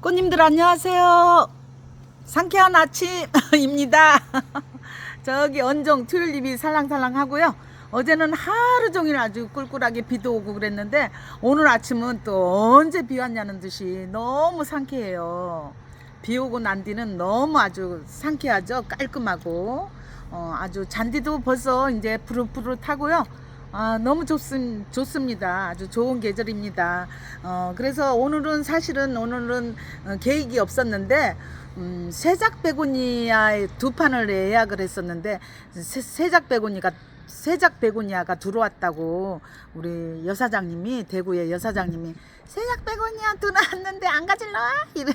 꽃님들 안녕하세요. 상쾌한 아침입니다. 저기 언정 튤립이 살랑살랑 하고요. 어제는 하루 종일 아주 꿀꿀하게 비도 오고 그랬는데 오늘 아침은 또 언제 비 왔냐는 듯이 너무 상쾌해요. 비 오고 난 뒤는 너무 아주 상쾌하죠. 깔끔하고 어, 아주 잔디도 벌써 이제 푸릇푸릇하고요. 아, 너무 좋습, 좋습니다. 아주 좋은 계절입니다. 어, 그래서 오늘은 사실은 오늘은 어, 계획이 없었는데, 음, 세작 베고니아의 두 판을 예약을 했었는데, 세, 세작 베고니가, 세작 베고니아가 들어왔다고 우리 여사장님이, 대구의 여사장님이 세작 베고니아 들어왔는데 안 가질러? 이래.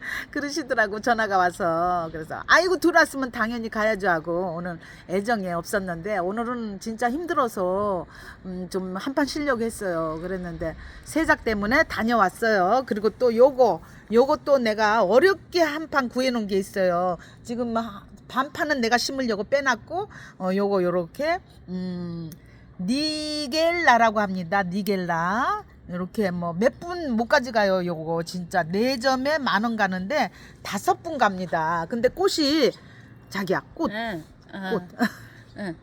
그러시더라고 전화가 와서. 그래서 아이고 들어왔으면 당연히 가야죠 하고 오늘 애정이 없었는데 오늘은 진짜 힘들어서 음, 좀 한판 쉬려고 했어요. 그랬는데 세작 때문에 다녀왔어요. 그리고 또 요거 또 내가 어렵게 한 판 구해놓은 게 있어요. 지금 막 반판은 내가 심으려고 빼놨고 어 요거 요렇게 음 니겔라라고 합니다. 니겔라 이렇게 뭐 몇 분못 가져가요 요거. 진짜 네 점에 만 원 가는데 다섯 분 갑니다. 근데 꽃이 자기야 꽃. 응, 어, 꽃. 응.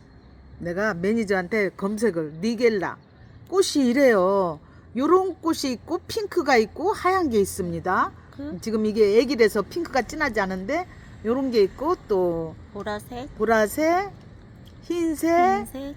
내가 매니저한테 검색을 니겔라. 꽃이 이래요. 요런 꽃이 있고 핑크가 있고 하얀 게 있습니다. 그? 지금 이게 애기라서 핑크가 진하지 않은데 요런 게 있고 또 보라색, 보라색 흰색 흰색.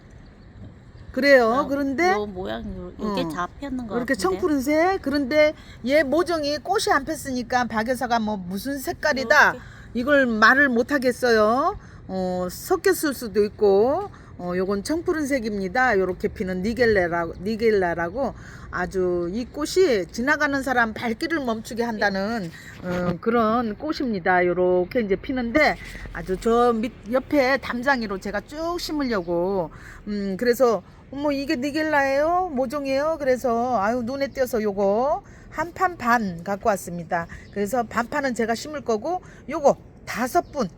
그래요 어, 그런데 요 모양 요 이게 어. 잡혔는 거 이렇게 같은데. 청푸른색 그런데 얘 모종이 꽃이 안 폈으니까 박 여사가 뭐 무슨 색깔이다 요렇게. 이걸 말을 못 하겠어요 어 섞였을 수도 있고 어 요건 청푸른색입니다. 요렇게 피는 니겔레라고 니겔라라고 아주 이 꽃이 지나가는 사람 발길을 멈추게 한다는 어, 그런 꽃입니다. 요렇게 이제 피는데 아주 저 밑 옆에 담장이로 제가 쭉 심으려고. 음 그래서 어머 이게 니겔라예요? 모종이에요? 그래서 아유 눈에 띄어서 요거 한 판 반 갖고 왔습니다. 그래서 반판은 제가 심을 거고 요거 다섯 분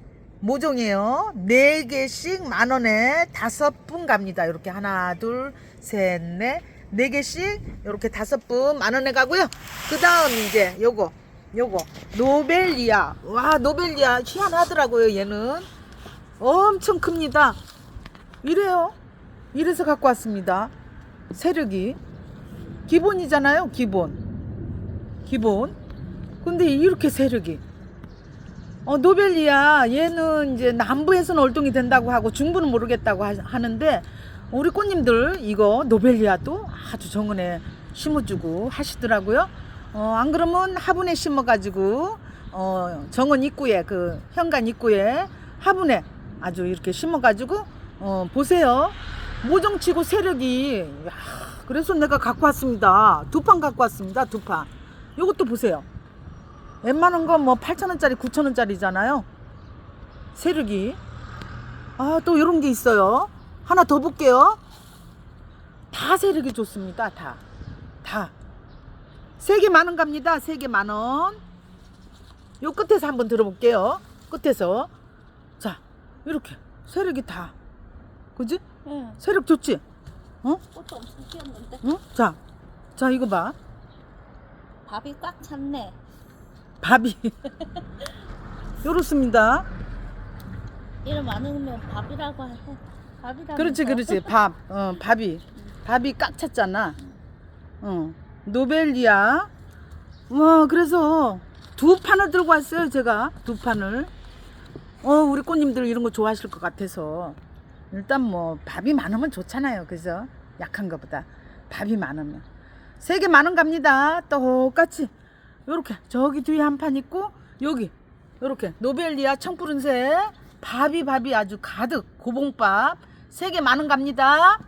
모종이에요 네 개씩 만 원에 다섯 분 갑니다 이렇게 하나 둘 셋 넷 네 개씩 이렇게 다섯 분 만 원에 가고요 그 다음 이제 요거 요거 노벨리아 와 노벨리아 희한하더라고요 얘는 엄청 큽니다 이래요 이래서 갖고 왔습니다. 세력이 기본이잖아요. 기본. 기본. 근데 이렇게 세력이. 어, 노벨리아 얘는 이제 남부에서는 월동이 된다고 하고 중부는 모르겠다고 하, 하는데 우리 꽃님들 이거 노벨리아도 아주 정원에 심어주고 하시더라고요. 어, 안 그러면 화분에 심어가지고 어, 정원 입구에 그 현관 입구에 화분에 아주 이렇게 심어가지고 어, 보세요. 모종치고 세력이 야, 그래서 내가 갖고 왔습니다. 두 판 갖고 왔습니다. 두 판. 요것도 보세요. 웬만한 건 뭐 8,000원짜리, 9,000원짜리잖아요. 세력이. 아, 또 이런 게 있어요. 하나 더 볼게요. 다 세력이 좋습니다. 다. 다. 세 개 만원 갑니다. 세 개 만 원. 요 끝에서 한번 들어볼게요. 끝에서. 자, 이렇게. 세력이 다. 그지? 응. 세력 좋지? 어? 꽃도 엄청 피었는데. 응? 자, 자 이거 봐. 밥이 꽉 찼네. 밥이 요렇습니다. 이름 많으면 밥이라고 해. 밥이라고. 그렇지, 그렇지. 밥, 어, 밥이 밥이 꽉 찼잖아. 어, 노벨리아. 와, 그래서 두 판을 들고 왔어요, 제가 두 판을. 어, 우리 꽃님들 이런 거 좋아하실 것 같아서 일단 뭐 밥이 많으면 좋잖아요, 그죠? 약한 것보다 밥이 많으면 세개만원 갑니다. 똑같이 요렇게 저기 뒤에 한 판 있고 여기 요렇게 노벨리아 청푸른색 밥이 밥이 아주 가득 고봉밥 세개만원 갑니다.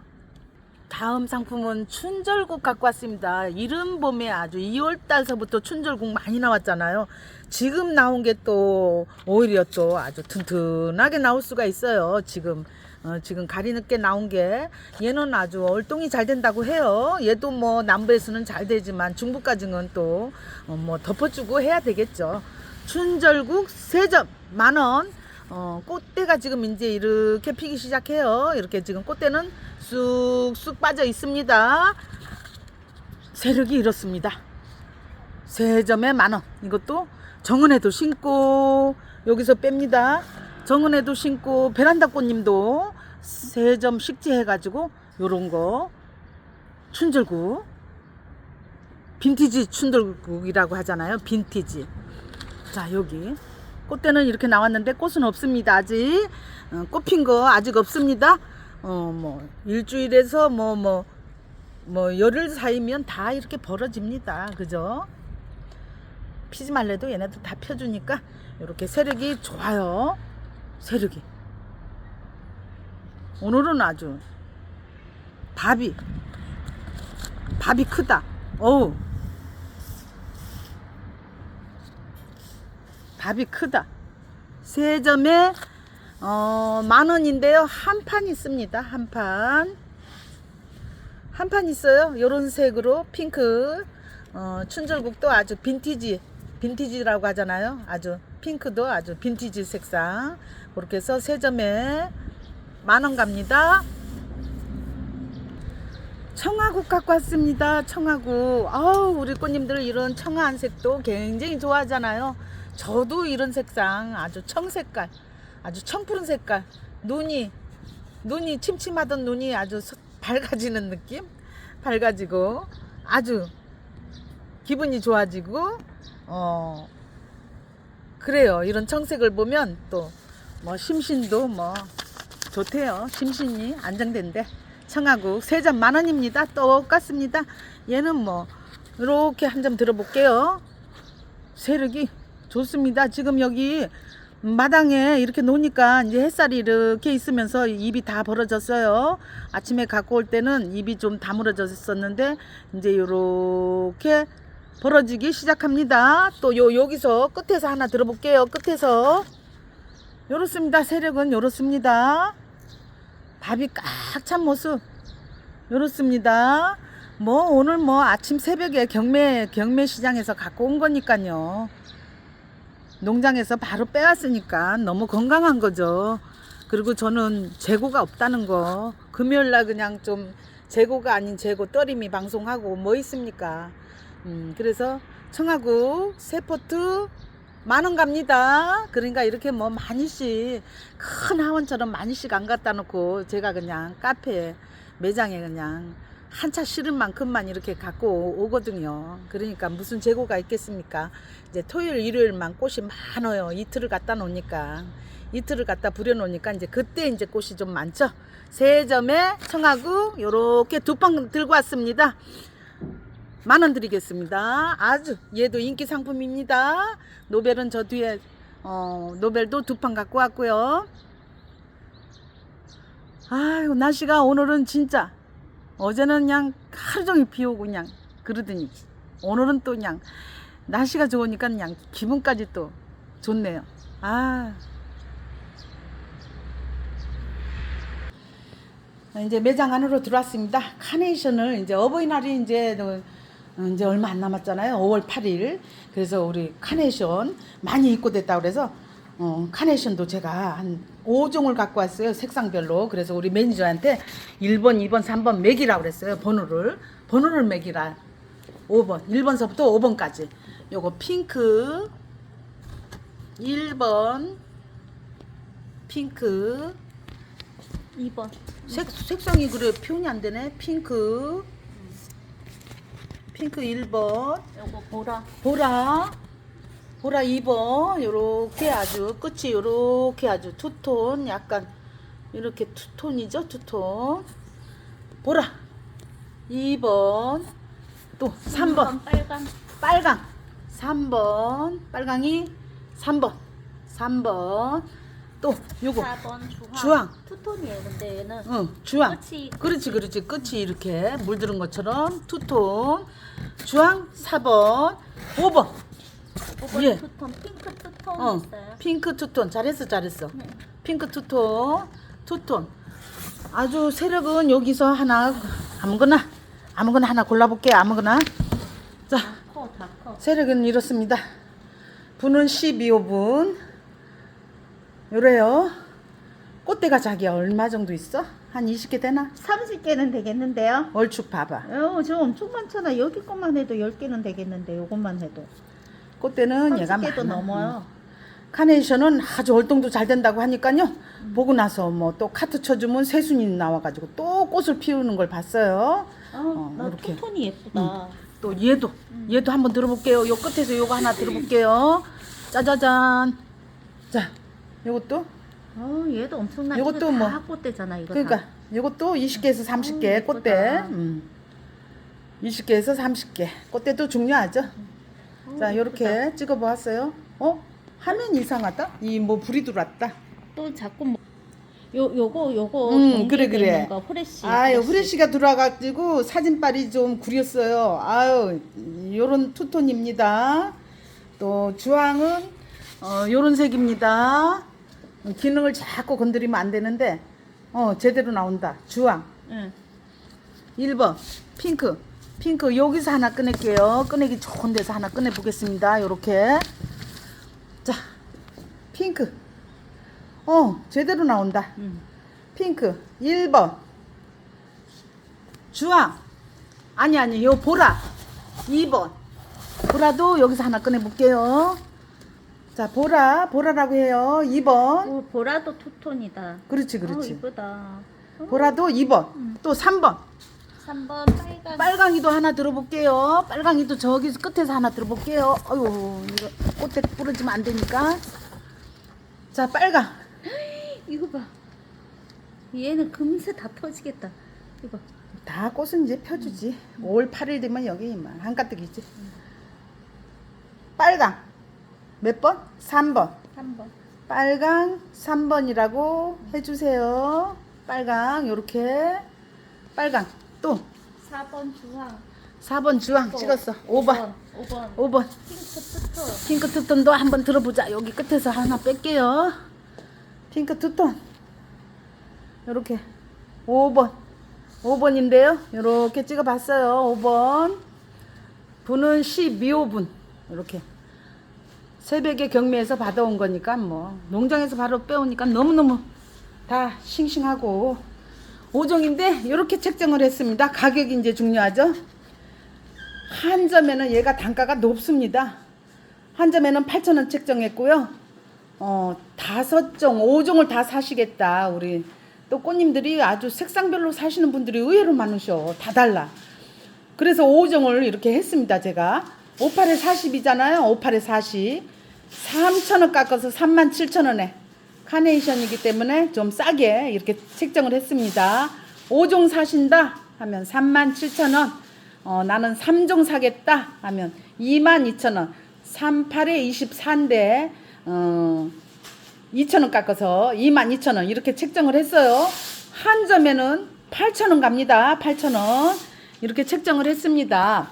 다음 상품은 춘절국 갖고 왔습니다. 이른 봄에 아주 2월 달서부터 춘절국 많이 나왔잖아요. 지금 나온 게 또 오히려 또 아주 튼튼하게 나올 수가 있어요. 지금 어, 지금 가리 늦게 나온 게 얘는 아주 얼동이 잘 된다고 해요. 얘도 뭐 남부에서는 잘 되지만 중부까지는 또 어, 뭐 덮어주고 해야 되겠죠. 춘절국 세점 만 원. 어, 꽃대가 지금 이제 이렇게 피기 시작해요. 이렇게 지금 꽃대는 쑥쑥 빠져 있습니다. 세력이 이렇습니다. 세 점에 만 원. 이것도 정은에도 신고 여기서 뺍니다. 정은에도 신고 베란다 꽃님도 세 점 식재해가지고 요런 거 춘절국 빈티지 춘들국이라고 하잖아요. 빈티지. 자, 여기. 꽃대는 이렇게 나왔는데 꽃은 없습니다. 아직. 어, 꽃핀 거 아직 없습니다. 어, 뭐, 일주일에서 뭐, 뭐, 뭐, 열흘 사이면 다 이렇게 벌어집니다. 그죠? 피지 말래도 얘네들 다 펴주니까 이렇게 세력이 좋아요. 세력이. 오늘은 아주 밥이, 밥이 크다. 어우. 밥이 크다. 세 점에 어, 만 원인데요. 한 판 있습니다. 한 판. 한 판 있어요. 요런 색으로 핑크. 어, 춘절국도 아주 빈티지. 빈티지라고 하잖아요. 아주 핑크도 아주 빈티지 색상. 그렇게 해서 세 점에 만 원 갑니다. 청아국 갖고 왔습니다. 청아국. 아우, 우리 꽃님들 이런 청아한 색도 굉장히 좋아하잖아요. 저도 이런 색상 아주 청색깔, 아주 청푸른 색깔. 눈이, 눈이 침침하던 눈이 아주 서- 밝아지는 느낌? 밝아지고 아주 기분이 좋아지고, 어, 그래요. 이런 청색을 보면 또 뭐 심신도 뭐 좋대요. 심신이 안정된대. 청하국 세점만 원입니다. 똑같습니다. 얘는 뭐 이렇게 한 점 들어볼게요. 세력이 좋습니다. 지금 여기 마당에 이렇게 놓으니까 이제 햇살이 이렇게 있으면서 입이 다 벌어졌어요. 아침에 갖고 올 때는 입이 좀 다물어졌었는데 이제 요렇게 벌어지기 시작합니다. 또 요 여기서 끝에서 하나 들어볼게요. 끝에서 요렇습니다. 세력은 요렇습니다. 밥이 꽉 찬 모습 요렇습니다. 뭐 오늘 뭐 아침 새벽에 경매 경매 시장에서 갖고 온 거니까요. 농장에서 바로 빼왔으니까 너무 건강한 거죠. 그리고 저는 재고가 없다는 거 금요일 날 그냥 좀 재고가 아닌 재고 떨림이 방송하고 뭐 있습니까? 음, 그래서 청하국 세포트 만원 갑니다. 그러니까 이렇게 뭐 많이씩 큰 하원처럼 많이씩 안 갖다 놓고 제가 그냥 카페 매장에 그냥 한 차 실은 만큼만 이렇게 갖고 오- 오거든요. 그러니까 무슨 재고가 있겠습니까? 이제 토요일, 일요일만 꽃이 많아요. 이틀을 갖다 놓으니까. 이틀을 갖다 부려놓으니까 이제 그때 이제 꽃이 좀 많죠. 세 점에 청하고 요렇게 두판 들고 왔습니다. 만원 드리겠습니다. 아주 얘도 인기 상품입니다. 노벨은 저 뒤에 어, 노벨도 두 판 갖고 왔고요. 아유 날씨가 오늘은 진짜 어제는 그냥 하루 종일 비 오고 그냥 그러더니 오늘은 또 그냥 날씨가 좋으니까 그냥 기분까지 또 좋네요. 아. 이제 매장 안으로 들어왔습니다. 카네이션을 이제 어버이날이 이제 어, 이제 얼마 안 남았잖아요. 5월 8일. 그래서 우리 카네이션 많이 입고 됐다 그래서 어, 카네이션도 제가 한 5종을 갖고 왔어요. 색상별로. 그래서 우리 매니저한테 1번, 2번, 3번 매기라고 그랬어요. 번호를. 번호를 매기라. 5번. 1번서부터 5번까지. 요거 핑크 1번 핑크 2번. 색, 색상이 그래 표현이 안 되네. 핑크. 핑크 1번. 요거 보라. 보라. 보라 2번. 요렇게 아주 끝이 요렇게 아주 투톤 약간 이렇게 투톤이죠. 투톤. 보라. 2번. 또 3번. 빨강. 빨강 3번 빨강이 3번 3번 또 요거 4번 주황. 주황. 투톤이에요. 근데 얘는 응 주황 끝이 그렇지 그렇지 끝이 이렇게 물드는 것처럼 투톤 주황 4번 5번 5번 예. 투톤, 핑크 투톤 어 있어요. 핑크 투톤 잘했어 잘했어 네. 핑크 투톤 투톤 아주 세력은 여기서 하나 아무거나 아무거나 하나 골라볼게요 아무거나 자 커, 다 커. 세력은 이렇습니다. 분은 12호분. 요래요. 꽃대가 자기야 얼마 정도 있어? 한 20개 되나? 30개는 되겠는데요? 얼축 봐봐. 어, 저 엄청 많잖아. 여기 것만 해도 10개는 되겠는데, 요것만 해도. 꽃대는 얘가 30개도 많아. 넘어요. 카네이션은 아주 월동도 잘 된다고 하니까요. 보고 나서 뭐 또 카트 쳐주면 새순이 나와가지고 또 꽃을 피우는 걸 봤어요. 아, 어, 나 이렇게. 투톤이 예쁘다. 또 얘도 얘도 한번 들어볼게요. 요 끝에서 요거 하나 들어볼게요. 짜자잔. 자, 요것도 어, 얘도 엄청나. 요것도 이거 뭐- 다 꽃대잖아, 이거 그러니까 다. 요것도 20개에서 30개 어, 꽃대. 예쁘다. 음. 20개에서 30개. 꽃대도 중요하죠. 어, 자, 예쁘다. 요렇게 찍어 보았어요. 어? 화면 이상하다. 이 뭐 불이 들어왔다. 또 자꾸 뭐, 요, 요거, 요거. 음, 그래, 그래. 거, 후레쉬. 아유, 후레쉬가 들어와가지고 사진빨이 좀 구렸어요. 아유, 요런 투톤입니다. 또 주황은 어, 요런 색입니다. 기능을 자꾸 건드리면 안 되는데, 어, 제대로 나온다. 주황. 응. 1번, 핑크. 핑크, 여기서 하나 꺼낼게요. 꺼내기 좋은 데서 하나 꺼내 보겠습니다. 요렇게. 자, 핑크. 어, 제대로 나온다. 응. 핑크 1번 주황 아니 아니 요 보라 2번 보라도 여기서 하나 꺼내 볼게요 자 보라 보라라고 해요 2번 오, 보라도 투톤이다. 그렇지 어, 그렇지 이쁘다. 어, 보라도 2번 또 3번 3번 빨간. 빨강이도 하나 들어볼게요 빨강이도 저기 끝에서 하나 들어볼게요 아유 이거 꽃에 부러지면 안 되니까 자 빨강 이거 봐. 얘는 금세 다 터지겠다. 이거. 다 꽃은 이제 펴주지. 5월 8일 되면 여기 이만 한가득이지. 빨강 몇 번? 3번. 3번. 빨강 3번이라고 해주세요. 빨강 요렇게 빨강 또 4번 주황. 4번 주황 또 찍었어. 5번 5번. 5번 핑크 투톤. 핑크 투톤도 한번 들어보자. 여기 끝에서 하나 뺄게요. 핑크 투톤 요렇게 5번 5번인데요. 요렇게 찍어봤어요. 5번 분은 12호분 이렇게 새벽에 경매에서 받아온 거니까 뭐 농장에서 바로 빼오니까 너무너무 다 싱싱하고 5종인데 이렇게 책정을 했습니다. 가격이 이제 중요하죠. 한 점에는 얘가 단가가 높습니다. 한 점에는 8,000원 책정했고요. 어, 다섯 종, 5종을 다 사시겠다. 우리 또 꽃님들이 아주 색상별로 사시는 분들이 의외로 많으셔. 다 달라. 그래서 5종을 이렇게 했습니다. 제가 58에 40이잖아요. 58에 40. 3,000원 깎아서 37,000원에 카네이션이기 때문에 좀 싸게 이렇게 책정을 했습니다. 5종 사신다 하면 37,000원. 어, 나는 3종 사겠다 하면 22,000원. 38에 24인데 어, 2,000원 깎아서 22,000원 이렇게 책정을 했어요. 한 점에는 8,000원 갑니다. 8,000원. 이렇게 책정을 했습니다.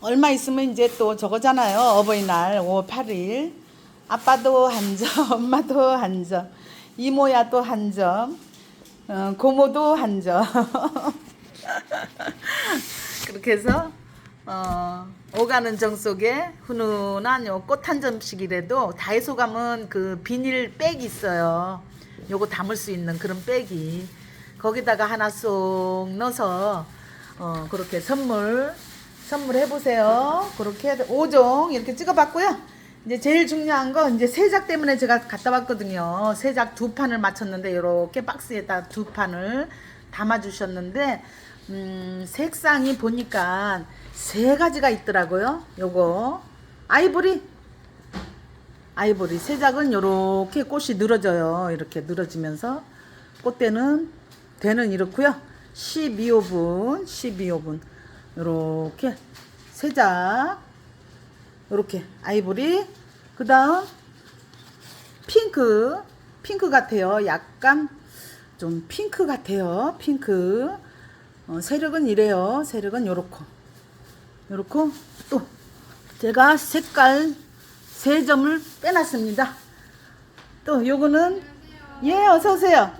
얼마 있으면 이제 또 저거잖아요. 어버이날 5월 8일. 아빠도 한 점, 엄마도 한 점, 이모야 또 한 점, 어, 고모도 한 점. 그렇게 해서 어, 오가는 정 속에 훈훈한 요 꽃 한 점씩이라도 다이소 가면 그 비닐 백이 있어요. 요거 담을 수 있는 그런 백이 거기다가 하나 쏙 넣어서 어, 그렇게 선물 선물해 보세요. 그렇게 5종 이렇게 찍어봤고요. 이제 제일 중요한 건 이제 세작 때문에 제가 갔다 왔거든요. 세작 두 판을 맞췄는데 이렇게 박스에다 두 판을 담아 주셨는데 음, 색상이 보니까 세 가지가 있더라고요. 요거 아이보리 아이보리 세작은 요렇게 꽃이 늘어져요. 이렇게 늘어지면서 꽃대는 대는 이렇고요. 12호분, 12호분 요렇게 세작 요렇게 아이보리 그 다음 핑크 핑크 같아요. 약간 좀 핑크 같아요. 핑크 어, 세력은 이래요. 세력은 요렇고 요렇고 또 제가 색깔 세 점을 빼놨습니다. 또 요거는 예 어서 오세요.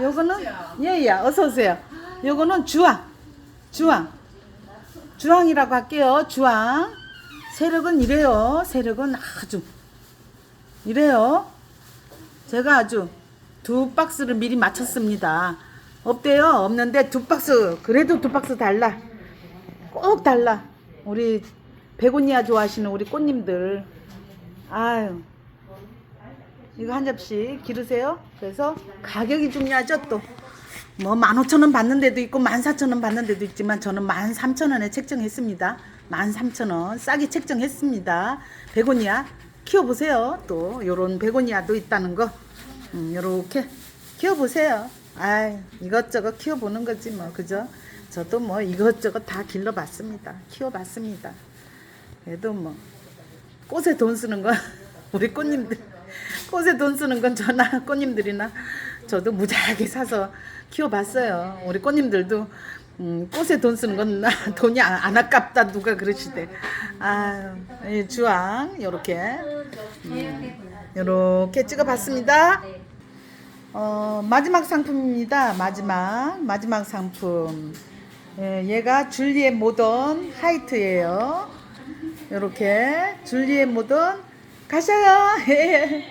요거는 예예 어서 오세요. 요거는 주황 주황 주황이라고 할게요. 주황 세력은 이래요. 세력은 아주 이래요. 제가 아주 두 박스를 미리 맞췄습니다. 없대요. 없는데 두 박스. 그래도 두 박스 달라. 꼭 달라. 우리 베고니아 좋아하시는 우리 꽃님들. 아유. 이거 한 접시 기르세요. 그래서 가격이 중요하죠 또. 뭐 15,000원 받는 데도 있고 14,000원 받는 데도 있지만 저는 13,000원에 책정했습니다. 13,000원 싸게 책정했습니다. 베고니아 키워보세요. 또 요런 베고니아도 있다는 거 음, 요렇게 키워보세요. 아이 이것저것 키워보는 거지 뭐 그죠? 저도 뭐 이것저것 다 길러봤습니다. 키워봤습니다. 그래도 뭐 꽃에 돈 쓰는 건 우리 꽃님들 꽃에 돈 쓰는 건 저나 꽃님들이나 저도 무지하게 사서 키워봤어요. 우리 꽃님들도 음, 꽃에 돈 쓰는 건 나- 돈이 안, 안 아깝다 누가 그러시대. 아유 이 주황 요렇게 음, 요렇게 찍어봤습니다. 어, 마지막 상품입니다. 마지막 마지막 상품. 예, 얘가 줄리엣 모던 하이트예요. 요렇게 줄리엣 모던 가셔요. 예.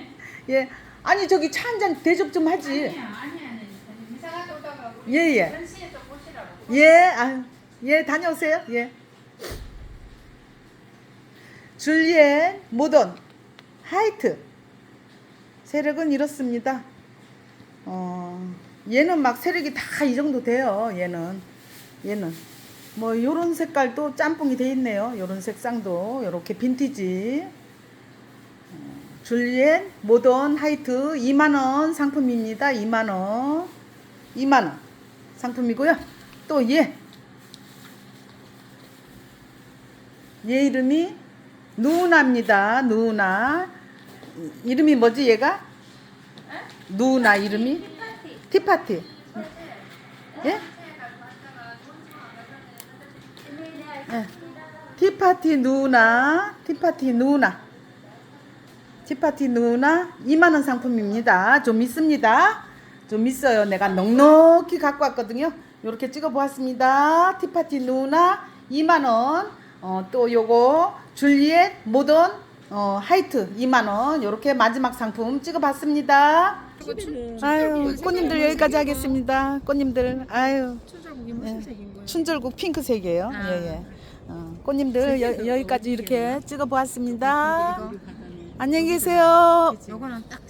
예. 아니 저기 차 한 잔 대접 좀 하지. 예, 예. 예, 아유, 예, 다녀오세요. 예. 줄리엣 모던 하이트. 세력은 이렇습니다. 어, 얘는 막 세력이 다 이 정도 돼요. 얘는. 얘는. 뭐 요런 색깔도 짬뽕이 돼 있네요. 요런 색상도 요렇게 빈티지. 어, 줄리엣 모던 하이트 2만 원 상품입니다. 2만 원. 2만 원 상품이고요. 또 얘. 얘 이름이 누나입니다. 누나. 이름이 뭐지 얘가? 누나 이름이? 티파티. 예? 예. 티파티 누나. 티파티 누나. 티파티 누나 2만 원 상품입니다. 좀 있습니다. 좀 있어요. 내가 넉넉히 갖고 왔거든요. 이렇게 찍어 보았습니다. 티파티 누나 2만 원. 어, 또 요거 줄리엣 모던 어, 하이트 2만 원. 이렇게 마지막 상품 찍어 봤습니다. 아유, 꽃님들 여기까지 하겠습니다. 꽃님들. 아유. 춘절국이 무슨 색인 거예요? 춘절국 핑크색이에요. 아. 예, 예. 어, 꽃님들 여, 여기까지 이렇게 찍어 보았습니다. 안녕히 계세요. 요거는 딱